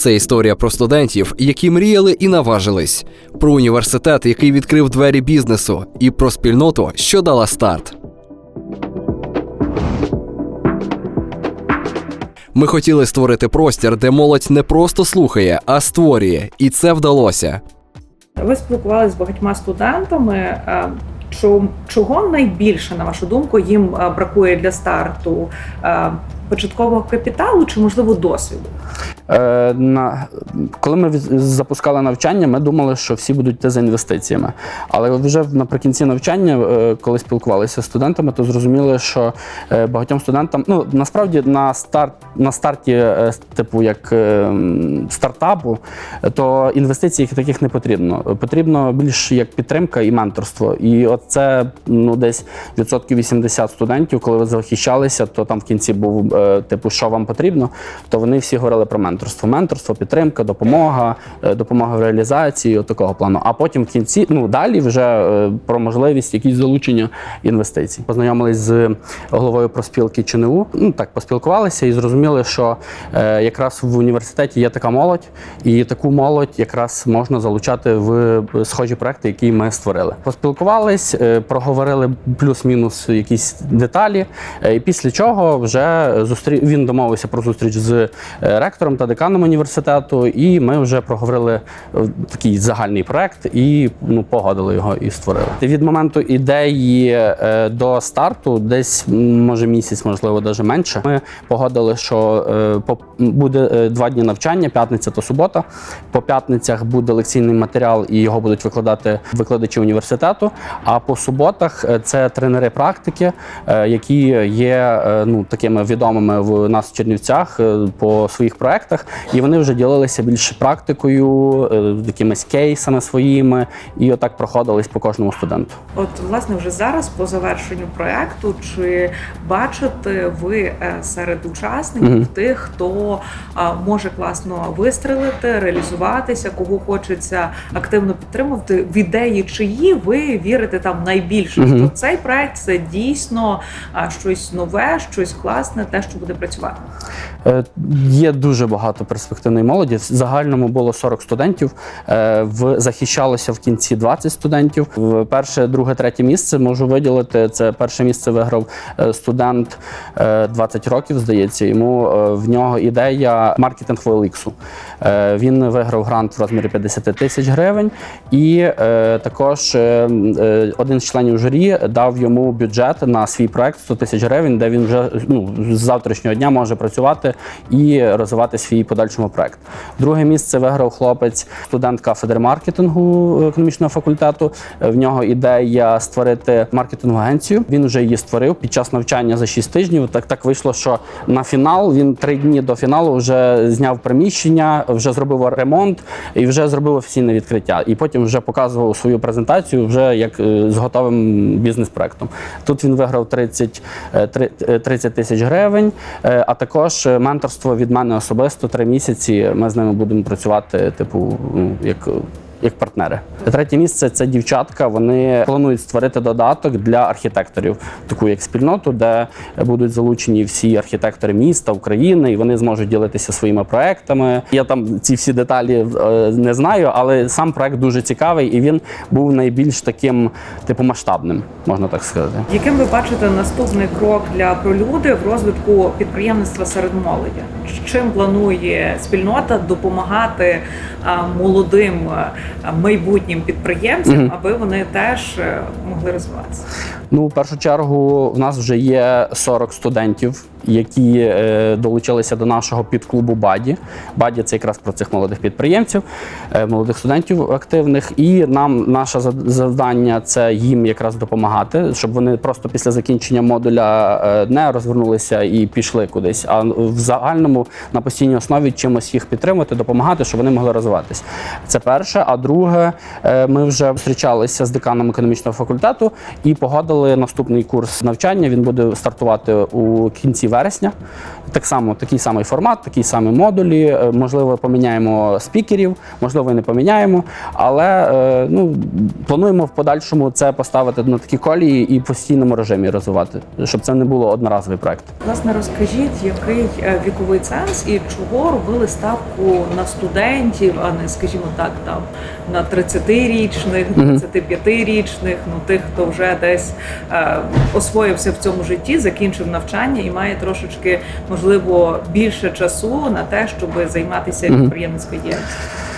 Це історія про студентів, які мріяли і наважились, про університет, який відкрив двері бізнесу, і про спільноту, що дала старт. Ми хотіли створити простір, де молодь не просто слухає, а створює, і це вдалося. Ви спілкувалися з багатьма студентами. Е, Чого найбільше, на вашу думку, їм е, бракує для старту Е, початкового капіталу чи можливо досвіду? Е, на, коли ми запускали навчання, ми думали, що всі будуть йти за інвестиціями. Але вже наприкінці навчання, е, коли спілкувалися з студентами, то зрозуміли, що е, багатьом студентам, ну насправді на старт на старті, типу як стартапу, то інвестицій таких не потрібно. Потрібно більш як підтримка і менторство. І от це ну десь відсотків 80 студентів, коли захищалися, то там в кінці був типу, що вам потрібно, то вони всі говорили про менторство. Менторство, підтримка, допомога, е, допомога в реалізації от такого плану. А потім в кінці, ну далі вже е, про можливість якісь залучення інвестицій. Познайомились з головою проспілки ЧНУ. Ну так поспілкувалися і зрозуміли, що е, якраз в університеті є така молодь, і таку молодь якраз можна залучати в схожі проекти, які ми створили. Поспілкувались, е, проговорили плюс-мінус якісь деталі. е, І після чого вже зустрі... він домовився про зустріч з е, ректором та деканом університету, і ми вже проговорили е, такий загальний проект і ну, погодили його і створили. Від моменту ідеї е, до старту, десь може місяць, можливо, навіть менше. Ми погодили, що буде два дні навчання, п'ятниця та субота. По п'ятницях буде лекційний матеріал, і його будуть викладати викладачі університету. А по суботах це тренери практики, які є ну такими відомими в нас в Чернівцях е, по своїх проектах, і вони вже ділилися більше практикою, е, якимись кейсами своїми, і отак проходились по кожному студенту. От власне вже зараз, по завершенню проекту, чи бачите ви е, серед учасників Мгм. тих, хто може класно вистрелити, реалізуватися, кого хочеться активно підтримувати в ідеї, чиї ви вірите там найбільше? Мгм. Що цей проект це дійсно щось нове, щось класне, те, що буде працювати. Е, Є дуже багато перспективної молоді. В загальному було 40 студентів. Е, В захищалося в кінці 20 студентів. В перше, друге, третє місце можу виділити. Це перше місце виграв е, студент е, 20 років. Здається, йому в нього ідея маркетинг OLX. Він виграв грант в розмірі 50 тисяч гривень, і також один з членів журі дав йому бюджет на свій проект 100 тисяч гривень, де він вже ну, завтрашнього дня може працювати і розвивати свій подальшому проект. Друге місце виграв хлопець, студент кафедри маркетингу економічного факультету. Е, В нього ідея створити маркетингову агенцію. Він вже її створив під час навчання за 6 тижнів. Так так вийшло, що на фінал він три дні до фіналу вже зняв приміщення, вже зробив ремонт і вже зробив офіційне відкриття. І потім вже показував свою презентацію вже як е, з готовим бізнес-проектом. Тут він виграв 30, е, три- е, 30 тисяч гривень, е, а також е, менторство від мене особисто три місяці. Ми з ними будемо працювати, типу, ну, як. Як партнери. Третє місце це дівчатка. Вони планують створити додаток для архітекторів, таку як спільноту, де будуть залучені всі архітектори міста, України, і вони зможуть ділитися своїми проектами. Я там ці всі деталі е, не знаю, але сам проект дуже цікавий і він був найбільш таким, типу, масштабним, можна так сказати. Яким ви бачите наступний крок для пролюди в розвитку підприємництва серед молоді? Чим планує спільнота допомагати молодим майбутнім підприємцям, аби вони теж е, могли розвиватися? Ну, в першу чергу, в нас вже є 40 студентів, які е, долучилися до нашого підклубу Баді. Баді це якраз про цих молодих підприємців, е, молодих студентів активних. І нам наше завдання це їм якраз допомагати, щоб вони просто після закінчення модуля не розвернулися і пішли кудись. А в загальному на постійній основі чимось їх підтримувати, допомагати, щоб вони могли розвиватися. Це перше. А друге, е, ми вже зустрічалися з деканом економічного факультету і погодили Вибрали наступний курс навчання. Він буде стартувати у кінці вересня. Так само, такий самий формат, такі самі модулі. Е, Можливо, поміняємо спікерів, можливо, і не поміняємо. Але е, ну, плануємо в подальшому це поставити на такі колії і в постійному режимі розвивати, щоб це не було одноразовий проект. Власне, розкажіть, який е, віковий ценз і чого робили ставку на студентів, а не, скажімо так, там на 30-річних, 25-річних, ну тих, хто вже десь освоївся в цьому житті, закінчив навчання і має трошечки, можливо, більше часу на те, щоб займатися підприємницькою діяльністю.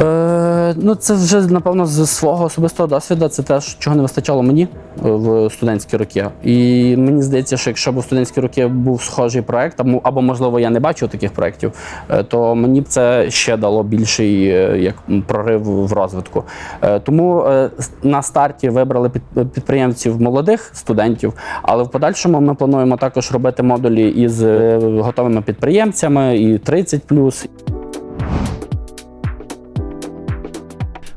Е, ну, це вже напевно з свого особистого досвіду. Це те, чого не вистачало мені е, в студентські роки. І мені здається, що якщо б у студентські роки був схожий проект, або, можливо я не бачив таких проєктів, е, то мені б це ще дало більший е, як прорив в розвитку. Тому на старті вибрали під- підприємців молодих студентів, але в подальшому ми плануємо також робити модулі із готовими підприємцями і 30+.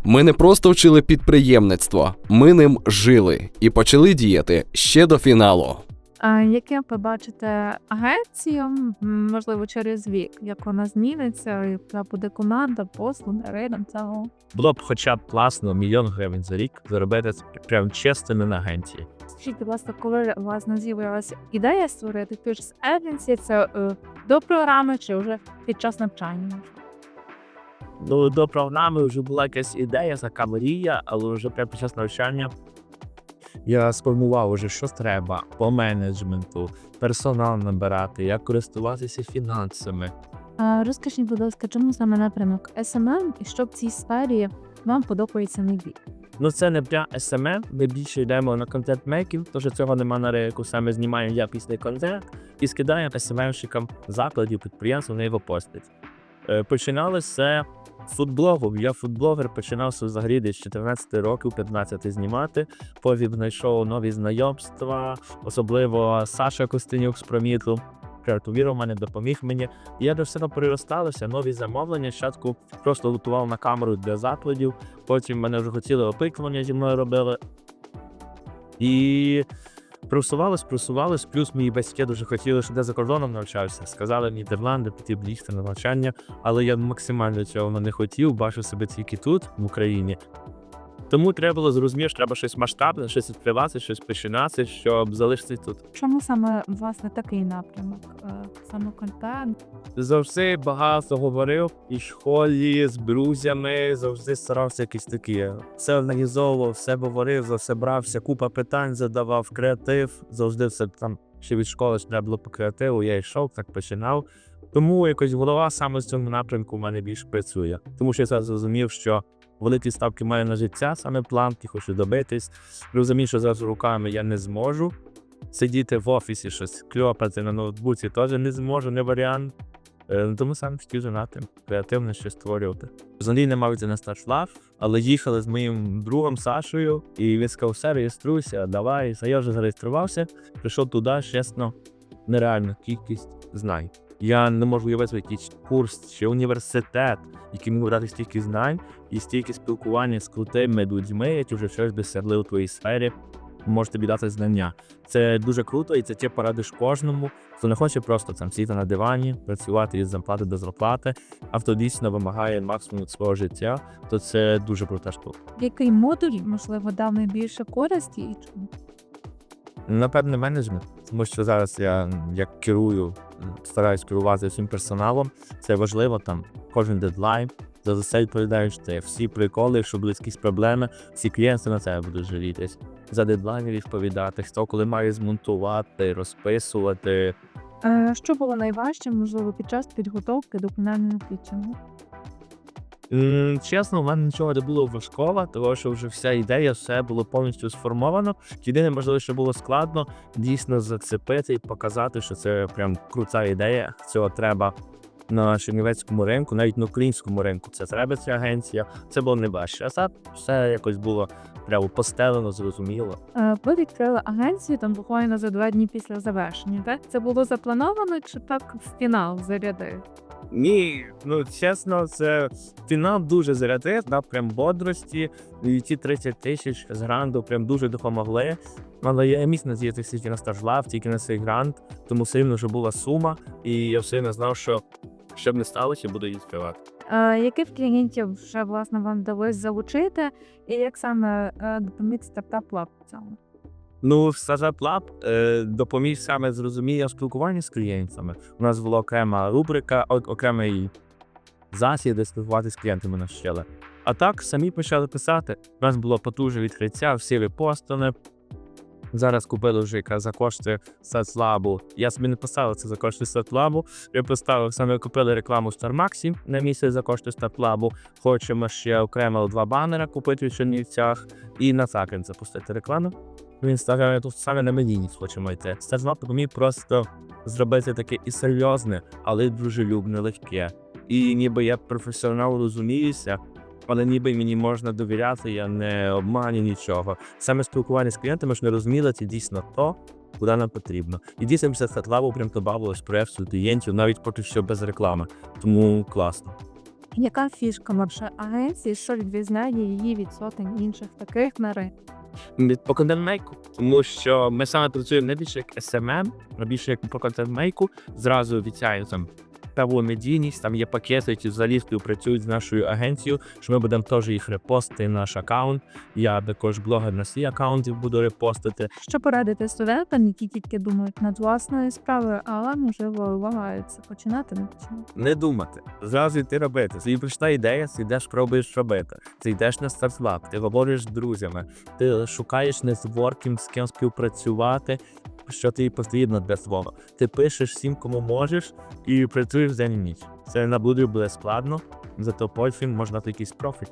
Ми не просто вчили підприємництво, ми ним жили і почали діяти ще до фіналу. А яким ви бачите агенцію, можливо, через вік, як вона зміниться, яка буде команда, послуги, ринок цього? Було б хоча б класно мільйон гривень за рік заробити прям чесно не на агенції. Скажіть, будь ласка, коли у вас не з'явилася ідея створити Purchase Agency, це е, до програми чи вже під час навчання? Ну, до програми вже була якась ідея, така мрія, але вже прямо під час навчання я сформував уже, що треба по менеджменту, персонал набирати, як користуватися фінансами. А, розкажіть, будь ласка, чому саме напрямок SMM і що в цій сфері вам подобається найбільше? Ну, це не прям SMM, ми більше йдемо на контент-мейкінг, тому цього нема на ринку, саме знімаємо якісний контент і скидаємо SMM-щикам закладів, підприємств, вони його постять. Е, Починали. Я фудблогер починався взагалі десь з 14 років, 15 знімати. Потім знайшов нові знайомства, особливо Саша Костенюк з Промітлу. Креативірував мене, допоміг мені. Я до всього переросталося, нові замовлення. Спочатку просто готував на камеру для закладів, потім мене вже хотіли опитування зі мною робили. І просувались, просувались. Плюс мої батьки дуже хотіли, щоб я за кордоном навчався. Сказали Нідерланди, потрібно їхати на навчання, але я максимально цього не хотів, бачив себе тільки тут, в Україні. Тому треба було зрозуміти, що треба щось масштабне, щось відкривати, щось починати, щоб залишитися тут. Чому саме власне такий напрямок? Е, Саме контент? Завжди багато говорив і в школі з друзями, завжди старався якісь такі. Все організовував, все говорив, за все брався, купа питань задавав, креатив. Завжди все там ще від школи ж треба було по креативу. Я йшов, так починав. Тому якось голова саме в цьому напрямку в мене більше працює. Тому що я зрозумів, що великі ставки маю на життя, саме планки, хочу добитись. Розумію, що зараз руками я не зможу. Сидіти в офісі, щось кльопати на ноутбуці теж не зможу, не варіант. Е, ну, Тому саме хотів женати, креативно щось створювати. Взагалі не мав на старшлав, але їхали з моїм другом Сашою, і він сказав, все, реєструйся, давай. А я вже зареєструвався, прийшов туди, чесно, нереальна кількість знань. Я не можу уявити якийсь курс чи університет, який міг дати стільки знань і стільки спілкування з крутими людьми, які вже щось досягли у твоїй сфері, можуть тобі дати знання. Це дуже круто, і це ти порадиш кожному, хто не хоче просто там сидіти на дивані, працювати від зарплати до зарплати, а хто дійсно вимагає максимум від свого життя, то це дуже крута штука. Який модуль, можливо, дав найбільше користі і чому? Напевне, менеджмент, тому що зараз я як керую, стараюсь керувати всім персоналом. Це важливо там кожен дедлайн. За все відповідаєш ти. Всі приколи, якщо будуть проблеми, всі клієнти на тебе будуть жалітись. За дедлайни відповідати, хто коли має змонтувати, розписувати. Е, Що було найважче, можливо, під час підготовки до фінального пітчингу? Чесно, у мене нічого не було важкого, тому що вже вся ідея, все було повністю сформовано. Єдине, можливо, що було складно, дійсно зацепити і показати, що це прям крута ідея. Цього треба на чернівецькому ринку, навіть на українському ринку. Це треба ця агенція. Це було не важче. А так все якось було прямо постелено, зрозуміло. Е, Ви відкрили агенцію там буквально за два дні після завершення. Так це було заплановано чи так в фінал зарядив? Ні, ну чесно, це фінал дуже зарядив, дав прям бодрості. І ті 30 тисяч з гранту прям дуже допомогли. Але я міг надіятися тільки на стажлав, тільки на цей грант, тому сильно вже була сума, і я все не знав, що що б не сталося, буду її співати. Е, яких клієнтів вже власне вам вдалося залучити, і як саме е, допоміг стартап Lab в цьому? Ну, Startup Lab е, допоміг саме зрозуміння спілкування з клієнтами. У нас була окрема рубрика, окремий засіб, де спілкуватися з клієнтами навчили. А так самі почали писати. У нас було потужне відкриття, всі репостили. Зараз купили вже якраз за кошти StatLab. Я собі не поставив це за кошти StatLab. Я поставив саме купили рекламу StarMax на місяць за кошти StatLab. Хочемо ще окремо два банери купити в Чернівцях і на Закен запустити рекламу. В інстаграмі тут саме на медійність хочемо йти. StatLab допоміг просто зробити таке і серйозне, але й дружелюбне, легке. І ніби я професіонал розуміюся, але ніби мені можна довіряти, я не обманю нічого. Саме спілкування з клієнтами ж не розуміли, це дійсно то, куди нам потрібно. І дійсно після StatLab прям додавалось проєкту клієнтів, навіть поки що без реклами. Тому класно. Яка фішка вашої агенції, що відрізняє її від сотень інших таких на ринку? По контент-мейку, тому що ми саме працюємо не більше як SMM, а більше як по контент-мейку. Зразу обіцяю там певну медійність, там є пакети, які взагалі співпрацюють з нашою агенцією, що ми будемо теж їх репостити наш аккаунт. Я також блогер на свій аккаунт буду репостити. Що порадити студентам, які тільки думають над власною справою, але можливо вагаються починати не починати? Не думати, зразу йти робити. Тобі прийшла ідея, ти йдеш пробуєш робити. Ти йдеш на стартап, ти говориш з друзями, ти шукаєш нетворкінг, з ким співпрацювати, що тобі потрібно для свого. Ти пишеш всім, кому можеш, і працюєш день і ніч. Це на буде буде складно, зато потім можна якийсь профіт.